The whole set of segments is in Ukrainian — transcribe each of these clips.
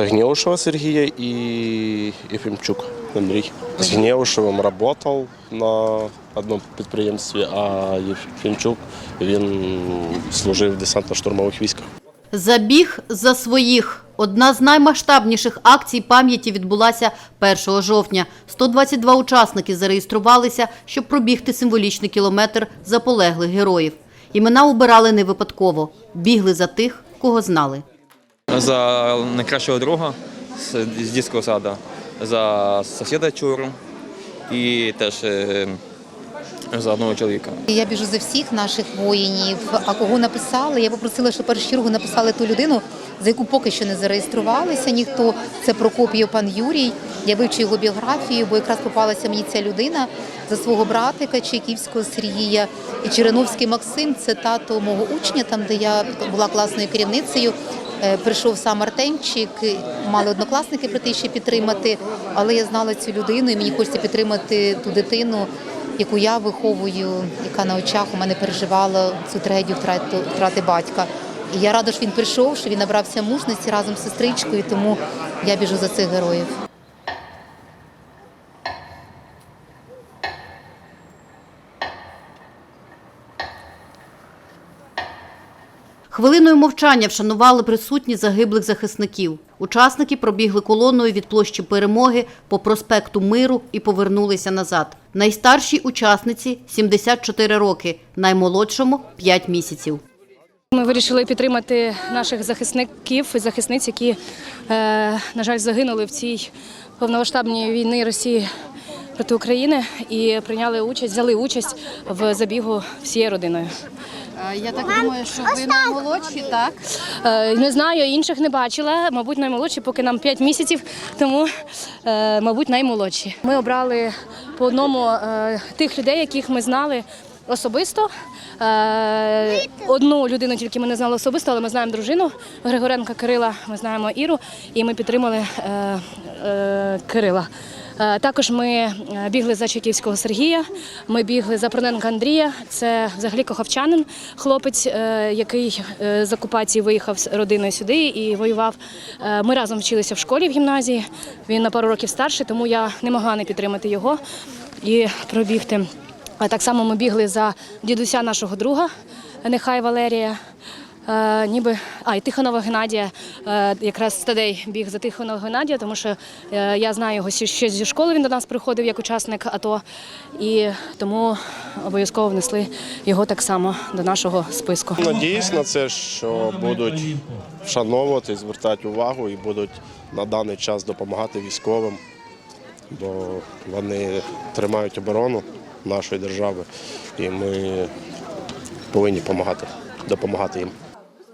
Загневшего Сергія і Єфімчук Андрій. З Гнєвшевим працював на одному підприємстві, а Єфімчук він служив в десантно-штурмових військах. Забіг за своїх. Одна з наймасштабніших акцій пам'яті відбулася 1 жовтня. 122 учасники зареєструвалися, щоб пробігти символічний кілометр заполеглих героїв. Імена обирали не випадково, бігли за тих, кого знали. За найкращого друга з, дитячого саду, за сусіда Чуру і теж е, за одного чоловіка. Я біжу за всіх наших воїнів. А кого написали? Я попросила, щоб першу чергу написали ту людину, за яку поки що не зареєструвалися ніхто. Це Прокопів пан Юрій. Я вивчу його біографію, бо якраз попалася мені ця людина за свого братика Чайківського Сергія. І Череновський Максим це тато мого учня, там де я була класною керівницею. Е, Прийшов сам Артемчик, мали однокласники прийти ще підтримати, але я знала цю людину і мені хочеться підтримати ту дитину, яку я виховую, яка на очах у мене переживала цю трагедію втрати, втрати батька. І я рада, що він прийшов, що він набрався мужності разом з сестричкою, тому я біжу за цих героїв. Хвилиною мовчання вшанували присутні загиблих захисників. Учасники пробігли колоною від площі Перемоги по проспекту Миру і повернулися назад. Найстаршій учасниці 74 роки, наймолодшому 5 місяців. Ми вирішили підтримати наших захисників і захисниць, які, е, на жаль, загинули в цій повномасштабній війні Росії проти України і прийняли участь, взяли участь в забігу всією родиною. Я так думаю, що ви наймолодші, так? Е, Не знаю, інших не бачила. Мабуть, наймолодші, поки нам 5 місяців, тому, е, мабуть, наймолодші. Ми обрали по одному е, тих людей, яких ми знали особисто. Е, Одну людину тільки ми не знали особисто, але ми знаємо дружину Григоренка Кирила, ми знаємо Іру, і ми підтримали е, е, Кирила. Е, Також ми е, бігли за Чайківського Сергія, ми бігли за Проненка Андрія. Це взагалі кохавчанин, хлопець, е, який з окупації виїхав з родиною сюди і воював. Ми разом вчилися в школі в гімназії. Він на пару років старший, тому я не могла не підтримати його і пробігти. Так само ми бігли за дідуся нашого друга, нехай Валерія. Е, ніби а і Тихонова Геннадія, е, якраз Тадей біг за Тихонова Геннадія, тому що е, я знаю його ще- зі школи. Він до нас приходив як учасник АТО, і тому обов'язково внесли його так само до нашого списку. Надіюсь на це, що будуть вшановувати, звертати увагу і будуть на даний час допомагати військовим, бо вони тримають оборону нашої держави, і ми повинні допомагати, допомагати їм.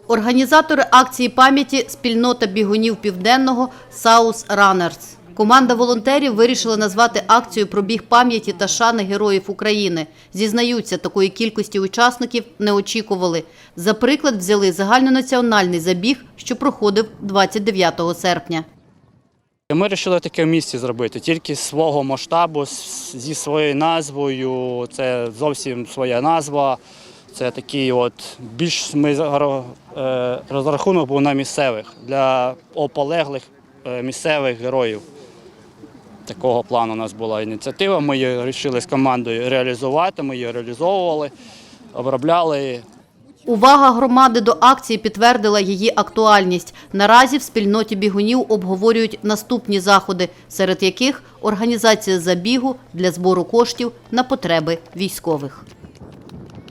Організатори акції пам'яті спільнота бігунів південного Саус Ранерс. Команда волонтерів вирішила назвати акцію пробіг пам'яті та шани героїв України. Зізнаються, такої кількості учасників не очікували. За приклад взяли загальнонаціональний забіг, що проходив 29 серпня. Ми вирішили таке в місті зробити, тільки свого масштабу, зі своєю назвою. Це зовсім своя назва. Це такий от більш ми е, розрахунок був на місцевих для ополеглих е, місцевих героїв. Такого плану у нас була ініціатива. Ми її вирішили з командою реалізувати. Ми її реалізовували, обробляли. Увага громади до акції підтвердила її актуальність. Наразі в спільноті бігунів обговорюють наступні заходи, серед яких організація забігу для збору коштів на потреби військових.